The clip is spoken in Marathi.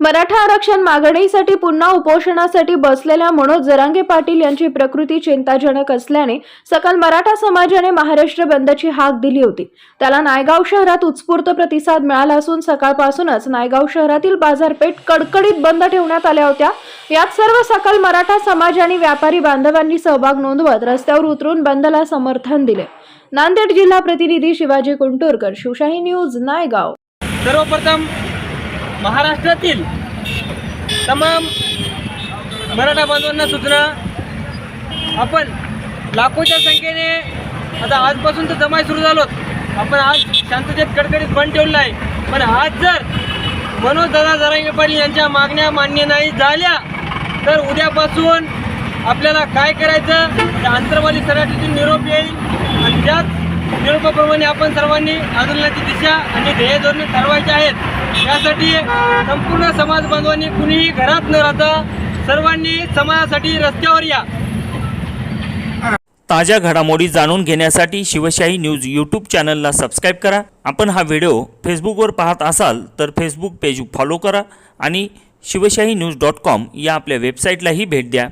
मराठा आरक्षण मागणीसाठी पुन्हा उपोषणासाठी बसलेल्या मनोज जरांगे पाटील यांची प्रकृती चिंताजनक असल्याने सकाल मराठा समाजाने महाराष्ट्र बंदची हाक दिली होती. त्याला नायगाव शहरात उत्स्फूर्त प्रतिसाद मिळाला असून सकाळपासूनच नायगाव शहरातील बाजारपेठ कडकडीत बंद ठेवण्यात आल्या होत्या. यात सर्व सकल मराठा समाज आणि व्यापारी बांधवांनी सहभाग नोंदवत रस्त्यावर उतरून बंदला समर्थन दिले. नांदेड जिल्हा प्रतिनिधी शिवाजी कुंटूरकर शिवशाही न्यूज नायगाव. सर्वप्रथम महाराष्ट्रातील तमाम मराठा बांधवांना सूचना आपण लाखोच्या संख्येने आता आजपासून तर जमाय सुरू झालो आपण आज शांततेत कडकडीत बंद ठेवलं आहे. पण आज जर मनोज दादा जरांगे पाटील यांच्या मागण्या मान्य नाही झाल्या तर उद्यापासून आपल्याला काय करायचं? त्या अंतरवाली सराठीतून निरोप येईल. आणि त्याच निरोपाप्रमाणे आपण सर्वांनी आंदोलनाची दिशा आणि ध्येय धोरणे ठरवायचे आहेत. यासाठी संपूर्ण समाज बांधवांनी कुणीही घरात न राहता सर्वांनी समाजासाठी रस्त्यावर या. ताज्या घडामोडी जाणून घेण्यासाठी शिवशाही न्यूज यूट्यूब चॅनलला सबस्क्राईब करा. आपण हा व्हिडिओ फेसबुकवर पाहत असाल तर फेसबुक पेज फॉलो करा आणि शिवशाही न्यूज डॉट कॉम या आपल्या वेबसाईटलाही भेट द्या.